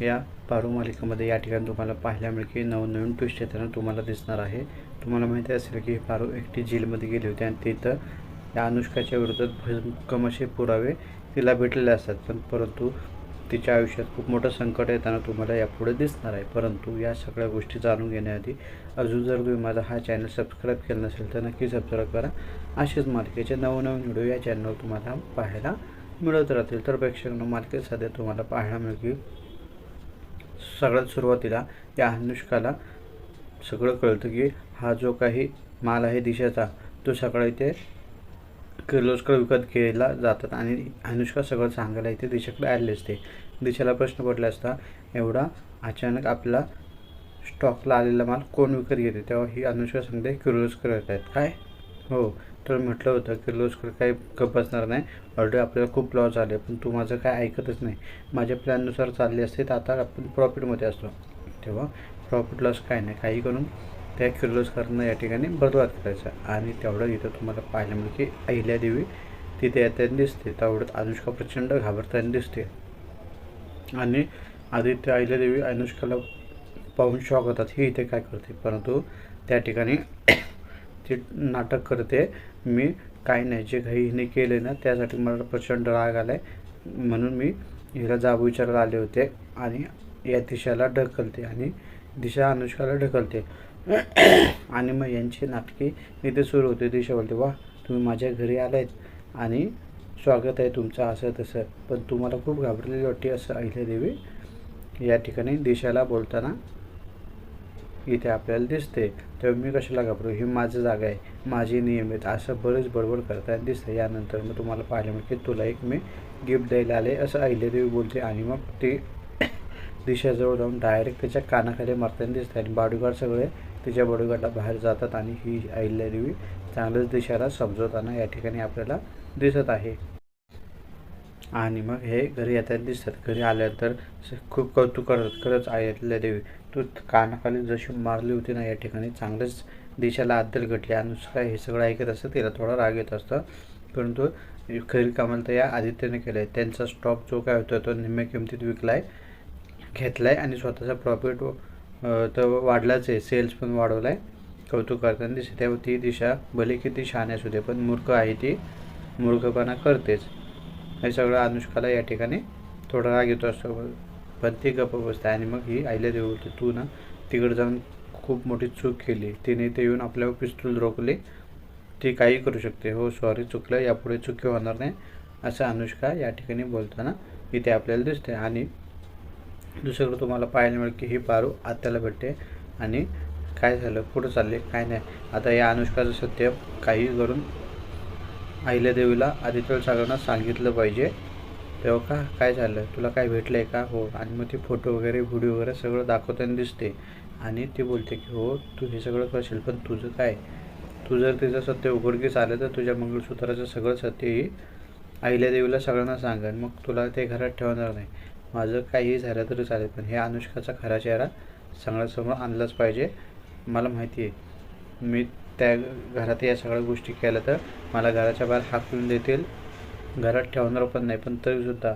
या पारू मालिकेमध्ये या ठिकाणी तुम्हाला पाहायला मिळेल की नवनवीन ट्विस्ट येताना तुम्हाला दिसणार आहे. तुम्हाला माहिती असेल की पारू एकटी जेलमध्ये गेली होती आणि तिथं या अनुष्काच्या विरोधात भक्कम असे पुरावे तिला भेटलेले असतात. पण परंतु तिच्या आयुष्यात खूप मोठं संकट येताना तुम्हाला यापुढे दिसणार आहे. परंतु या सगळ्या गोष्टी जाणून घेण्याआधी अजून जर तुम्ही माझा हा चॅनल सबस्क्राईब केला नसेल तर नक्की सबस्क्राईब करा. असेच मालिकेचे नवनवीन व्हिडिओ या चॅनलवर तुम्हाला पाहायला मिळत राहतील. तर प्रेक्षकांना मालिकेत सध्या तुम्हाला पाहायला मिळतील सगळ्यात सुरुवातीला या अनुष्काला सगळं कळतं की हा जो काही माल आहे दिशाचा तो सगळा इथे किर्लोस्कर विकत घ्यायला जातात आणि अनुष्का सगळं सांगायला इथे दिशाकडे आलेले असते. दिशाला प्रश्न पडला असता एवढा अचानक आपला स्टॉकला आलेला माल कोण विकत घेते? तेव्हा ही अनुष्का सांगते किर्लोस्कर येत आहेत. काय? हो तर म्हटलं होतं किर्लोस्कर काही गप बसणार नाही. ऑलरेडी आपल्याला खूप लॉस झाले पण तू माझं काय ऐकतच नाही. माझ्या प्लॅननुसार चालले असते तर आता आपण प्रॉफिटमध्ये असतो. तेव्हा प्रॉफिट लॉस काय नाही काही करून त्या किर्लोस्करनं या ठिकाणी बर्बाद करायचा. आणि तेवढं इथं तुम्हाला पाहायला मिळते की अहिल्यादेवी तिथे येताना दिसते. तेवढ्यात अनुष्का प्रचंड घाबरताना दिसते. आणि आदित्य अहिल्यादेवी अनुष्काला पाहून शॉक होतात. ही इथे काय करते? परंतु त्या ठिकाणी ती नाटक करते. मी काय नाही जे काही हिने केले ना त्यासाठी मला प्रचंड राग आला आहे म्हणून मी हिला जाब विचारायला आले होते आणि या दिशाला ढकलते आणि दिशा अनुष्काला ढकलते. आणि मग यांची नाटके इथे सुरू होते. दिशा बोलते वा तुम्ही माझ्या घरी आलायत आणि स्वागत आहे तुमचं असं तसं. पण तुम्हाला खूप घाबरलेली वाटते असं अहिल्यादेवी या ठिकाणी दिशाला बोलताना इथे आपल्याला दिसते. तेव्हा मी कशाला घाबरू? ही माझं जागा आहे. माझी नियमित असं बरंच बडबड करताना दिसतं यानंतर मग तुम्हाला पाहिलं म्हणजे की तुला एक मी गिफ्ट द्यायला आले. असं अहिल्यादेवी बोलते आणि मग ते दिशाजवळ जाऊन डायरेक्ट त्याच्या कानाखाली मारताना दिसतं आणि बाडूगाड सगळे तिच्या बडूगाडला बाहेर जातात आणि ही अहिल्यादेवी चांगलंच दिशाला समजवताना या ठिकाणी आपल्याला दिसत आहे. आणि मग हे घरी येताना दिसतात. घरी आल्यानंतर खूप कौतुक करत खरंच आहे देवी तू कानाखाली जशी मारली होती ना या ठिकाणी चांगलंच दिशाला अद्दल घडली अनुष्का हे सगळं ऐकत असतं तिला थोडा राग येत असतं. परंतु खरी कामाला तर या आदित्यने केलं आहे त्यांचा स्टॉक जो काय होता तो निम्म्या किमतीत विकला आहे घेतला आहे आणि स्वतःचा प्रॉफिट तर वाढलाच आहे. सेल्स पण वाढवला आहे कौतुक करताना दिसते त्यावर ती दिशा भले किती शहाणे असू दे पण मूर्ख आहे ती. मूर्खपणा करतेच. हे सगळं अनुष्काला या ठिकाणी थोडा राग येतो असतो. पण ती गप्प बसते. आणि मग ही आईला देऊ बोलते तू ना तिकडे जाऊन खूप मोठी चूक केली. तिने ते येऊन आपल्यावर पिस्तूल रोखले. ती काही करू शकते. हो सॉरी चुकलं. यापुढे चुकी होणार नाही. असं अनुष्का या ठिकाणी बोलताना इथे आपल्याला दिसते. आणि दुसरीकडे तुम्हाला पाहायला मिळेल की ही पारू आत्याला भेटते. आणि काय झालं? कुठं चालले? काय नाही. आता या अनुष्काचं सत्य काही करून अहिल्यादेवीला आदित्य सागरनं सांगितलं पाहिजे. तेव्हा का काय झालं? तुला काय भेटलं आहे का? हो. आणि मग ती फोटो वगैरे व्हिडिओ वगैरे सगळं दाखवताना दिसते. आणि ती बोलते की हो तू हे सगळं करशील पण तुझं काय? तू जर तिचं सत्य उघडकीस आलं तर तुझ्या मंगळसूत्राचं सगळं सत्य ही अहिल्यादेवीला सगळ्यांना सांगेन मग तुला ते घरात ठेवणार नाही. माझं काहीही झालं तरी चालेल पण हे अनुष्काचा खरा चेहरा सगळ्यासमोर आणलाच पाहिजे. मला माहिती आहे. मी त्या घरात या सगळ्या गोष्टी केल्या तर मला घराच्या बाहेर हाकलून देतील. घरात ठेवणार पण नाही पण तरीसुद्धा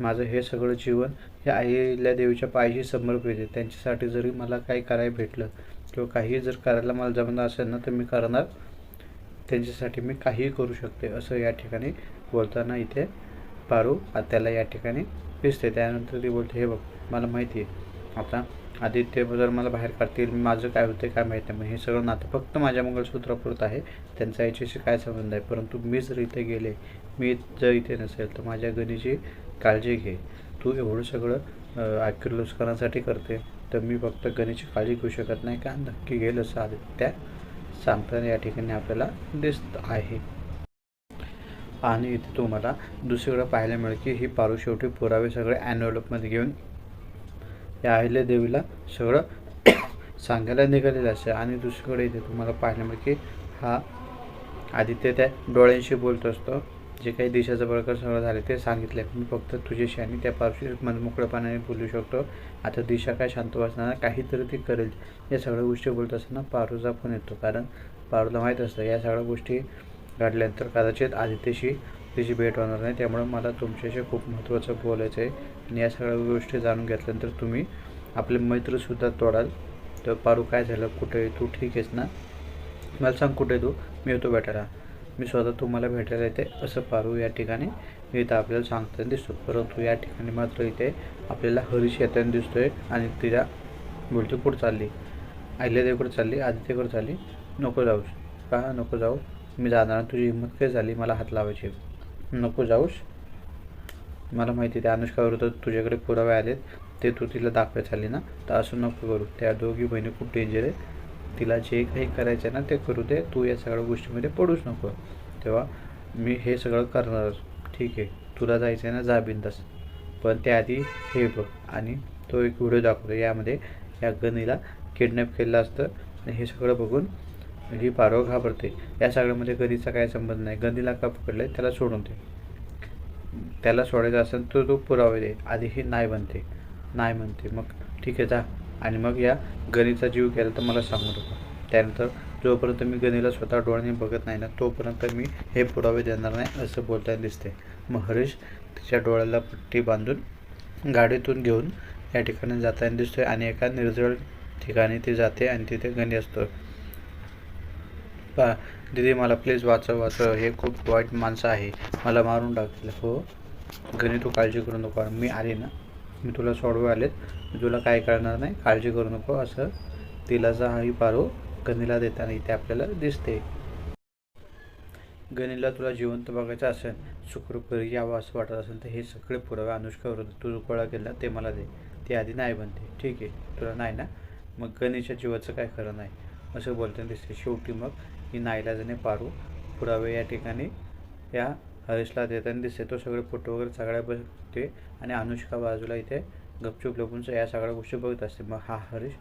माझं हे सगळं जीवन या आईल्या देवीच्या पायी समर्पित आहे. त्यांच्यासाठी जरी मला काही करायला भेटलं किंवा काही जर करायला मला जमणार असेल ना तर मी करणार. त्यांच्यासाठी मी काहीही करू शकते असं या ठिकाणी बोलताना इथे पारू आत्याला या ठिकाणी दिसते त्यानंतर ती बोलते हे बघ मला माहिती आहे. आता आदित्य जर मला बाहेर काढतील माझं काय होतं काय माहीत नाही. हे सगळं नातं फक्त माझ्या मंगळसूत्रापुरत आहे. त्यांचा याच्याशी काय संबंध आहे? परंतु मी जर इथे गेले मी जर इथे नसेल तर माझ्या गणीची काळजी घे. तू एवढं सगळं आकिर्लोस्करांसाठी करते तर मी फक्त गणीची काळजी घेऊ शकत नाही का? नक्की घेईल असं आदित्य सांगताना या ठिकाणी आपल्याला दिसत आहे. आणि इथे तुम्हाला दुसरीकडे पाहायला मिळेल की ही पारू शेवटी पुरावे सगळे ॲन्युअलपमध्ये घेऊन या अहिल्या देवीला सगळं सांगायला निघालेलं असते आणि दुसरीकडे इथे तुम्हाला पाहायला मिळेल की हा आदित्य त्या डोळ्यांशी बोलत असतो. जे काही दिशाचं प्रकार सगळं झाले ते सांगितले. मी फक्त तुझ्याशी आणि त्या पारशी मनमोकळेपणाने बोलू शकतो. आता दिशा काय शांत वाचणार काहीतरी ती करेल. या सगळ्या गोष्टी बोलत असताना पारूचा फोन येतो. कारण पारूला माहीत असतं या सगळ्या गोष्टी घडल्यानंतर कदाचित आदित्यशी तिची भेट होणार नाही त्यामुळे मला तुमच्याशी खूप महत्त्वाचं बोलायचं आहे आणि या सगळ्या गोष्टी जाणून घेतल्यानंतर तुम्ही आपले मैत्रसुद्धा तोडाल. तर पारू काय झालं? कुठे आहे तू? ठीक आहेस ना? मला सांग कुठे तू? मी येतो भेटायला. मी स्वतः तुम्हाला भेटायला येते. असं पारू या ठिकाणी. मी इथं आपल्याला सांगताना दिसतो. परंतु या ठिकाणी मात्र इथे आपल्याला हरीश येताना आहे आणि तिला बोलते कुठं चालली? अहिल्यादेवीकडे चालली? आदित्यकडे चालली. नको जाऊस. का? नको जाऊ. मी जाणार तुझी हिंमत काय झाली? मला हात लावायची. नको जाऊस मला माहिती आहे त्या अनुष्काविरुद्ध तुझ्याकडे पुरावे आलेत. ते तू तिला दाखवत आली ना? तर असं नको करू. त्या दोघी बहिणी खूप डेंजर आहे तिला जे काही करायचं आहे ना ते करू दे. तू या सगळ्या गोष्टीमध्ये पडूच नको. तेव्हा मी हे सगळं करणार. ठीक आहे. तुला जायचं आहे ना जा बिंदास पण त्याआधी हे बघ. आणि तो एक व्हिडिओ दाखवतो. यामध्ये या गनीला किडनॅप केलेलं असतं. आणि हे सगळं बघून म्हणजे ही पारव घाबरते. या सगळ्यामध्ये गदीचा काय संबंध नाही. गदीला का पकडलं त्याला सोडून दे. त्याला सोडायचं असेल तर तो पुरावे दे. आधी ही नाही म्हणते. नाही म्हणते. मग ठीक आहे जा. आणि मग या गणीचा जीव गेला तर मला सांगू नको. त्यानंतर जोपर्यंत मी गणीला स्वतः डोळ्याने बघत नाही ना तोपर्यंत मी हे पुरावे देणार नाही असं बोलताना दिसते. मग हरीश तिच्या डोळ्याला पट्टी बांधून गाडीतून घेऊन या ठिकाणी जाताना दिसतोय. आणि एका निर्जळ ठिकाणी ती जाते आणि तिथे गणी असतो. पा दीदी मला प्लीज वाचव वाचव हे खूप वाईट माणसं आहे. मला मारून टाकतील हो. गणी तू काळजी करू नको. मी आले ना. मी तुला सोडवे आलेत. तुला काय करणार नाही. काळजी करू नको असं तिलाचा हाही पारो. गणीला देताना इथे आपल्याला दिसते. गणीला तुला जिवंत बघायचं असेल सुखरूप यावं असं वाटत असेल तर हे सगळे पुरावे अनुष्काविरुद्ध तू गोळा केला ते मला दे. ते आधी नाही बनते ठीक आहे. तुला नाही ना? मग गणेशच्या जीवाचं काय खरं नाही. असं बोलताना दिसते. शेवटी मग ही नाईलाजाने पारू पुरावे या ठिकाणी. या हरीशला देताना दिसते. तो सगळे फोटो वगैरे सगळ्या बघते आणि अनुष्का बाजूला इथे गपचूप लपून या सगळ्या गोष्टी बघत असते. मग हा हरीश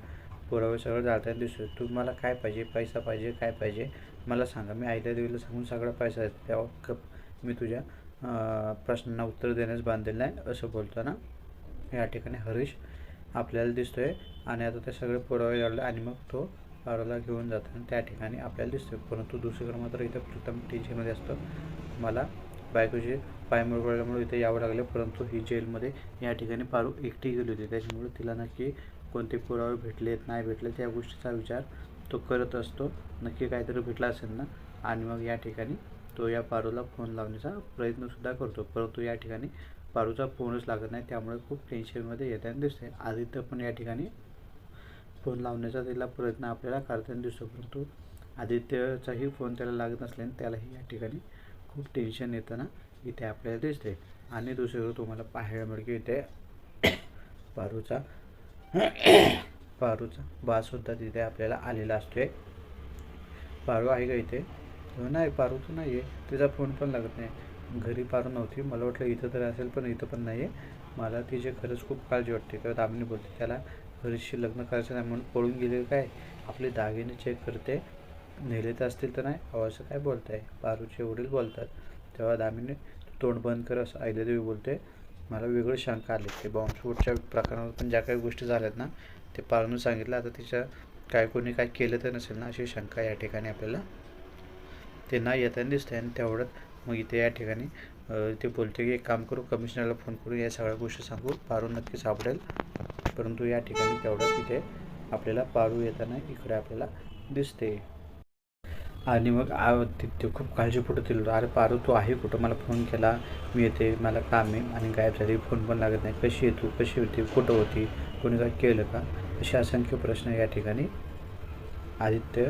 पुरावे सगळं जाताना दिसतो तुम्हाला काय पाहिजे? पैसा पाहिजे? काय पाहिजे? मला सांगा. मी आईला देवीला सांगून सगळा पैसा देते. तेव्हा गप मी तुझ्या प्रश्नांना उत्तर देण्यास बांधलेलं नाही असं बोलताना या ठिकाणी हरीश आपल्याला दिसतोय आणि आता ते सगळे पुरावे जाळले आणि मग तो पारोला घेऊन जाताना त्या ठिकाणी आपल्याला दिसतोय. परंतु दुसरीकडे मात्र इथं प्रथम टेन्शनमध्ये असतं. मला बायकोचे पाय मुरगळल्यामुळे इथे यावं लागलं. परंतु ही जेलमध्ये या ठिकाणी पारू एकटी गेली होती. त्याच्यामुळे तिला नक्की कोणते पुरावे भेटलेत नाही भेटले त्या गोष्टीचा विचार तो करत असतो. नक्की काहीतरी भेटला असेल ना? आणि मग या ठिकाणी तो या पारूला फोन लावण्याचा प्रयत्नसुद्धा करतो. परंतु या ठिकाणी पारूचा फोनच लागत नाही. त्यामुळे खूप टेन्शनमध्ये येताना दिसते आदित्य पण या ठिकाणी फोन लावण्याचा तिला प्रयत्न आपल्याला करताना दिसतो परंतु आदित्यचाही फोन त्याला लागत नसल्याने त्यालाही या ठिकाणी खूप टेन्शन येताना इथे आपल्याला दिसते आणि दुसरीकडे तुम्हाला पाहायला मिळेल की इथे पारूचा पारूचा बाससुद्धा तिथे आपल्याला आलेला असतोय. पारू आहे का इथे? नाही पारू तर नाही आहे तिचा फोन पण लागत नाही. घरी पारू नव्हती. मला वाटलं इथं तर असेल पण इथं पण नाही आहे मला तिचे खरंच खूप काळजी वाटते. तेव्हा दामिनी बोलते त्याला बरीचशी लग्न करायचं नाही म्हणून पळून गेले काय? आपले दागिने चेक करते. नेले तर असतील तर नाही? अहो असं काय बोलताय? पारूचे वडील बोलतात. तेव्हा दामिनी तोंड बंद कर असं अहिल्यादेवी बोलते. मला वेगळी शंका आली. ते बॉम्बस्फोटच्या प्रकरणात पण ज्या काही गोष्टी झाल्यात ना ते पारून सांगितलं. आता तिच्या काय कोणी काय केलं तर नसेल ना अशी शंका या ठिकाणी आपल्याला ते ना येताना दिसते आणि तेवढ्यात मग इथे या ठिकाणी ते बोलते की एक काम करू कमिशनरला फोन करू या सगळ्या गोष्टी सांगू. पारू नक्की सापडेल. परंतु या ठिकाणी तेवढं तिथे आपल्याला पारू येताना इकडे आपल्याला दिसते. आणि मग तिथे खूप काळजीपोटी दिलो. अरे पारू तू आहे कुठं? मला फोन केला. मी येते. मला काम आहे. आणि गायब झाली. फोन पण लागत नाही. कशी आहे तू? कशी होती? कुठं होती? कोणी काय केलं का? असे असंख्य प्रश्न या ठिकाणी आदित्य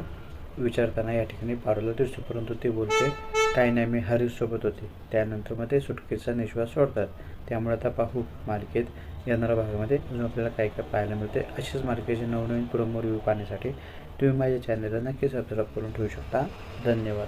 विचारताना या ठिकाणी पारूला दिसतो. परंतु ते बोलते काही नाही. मी हरीशसोबत होते. त्यानंतर मग ते सुटकेचा निश्वास सोडतात. त्यामुळे आता पाहू मालिकेत येणाऱ्या भागामध्ये अजून आपल्याला काय काय पाहायला मिळते अशीच मार्केटचे नवनवीन प्रोमो रिव्ह्यू पाहण्यासाठी तुम्ही माझ्या चॅनलला नक्की सबस्क्राईब करून ठेवू शकता. धन्यवाद.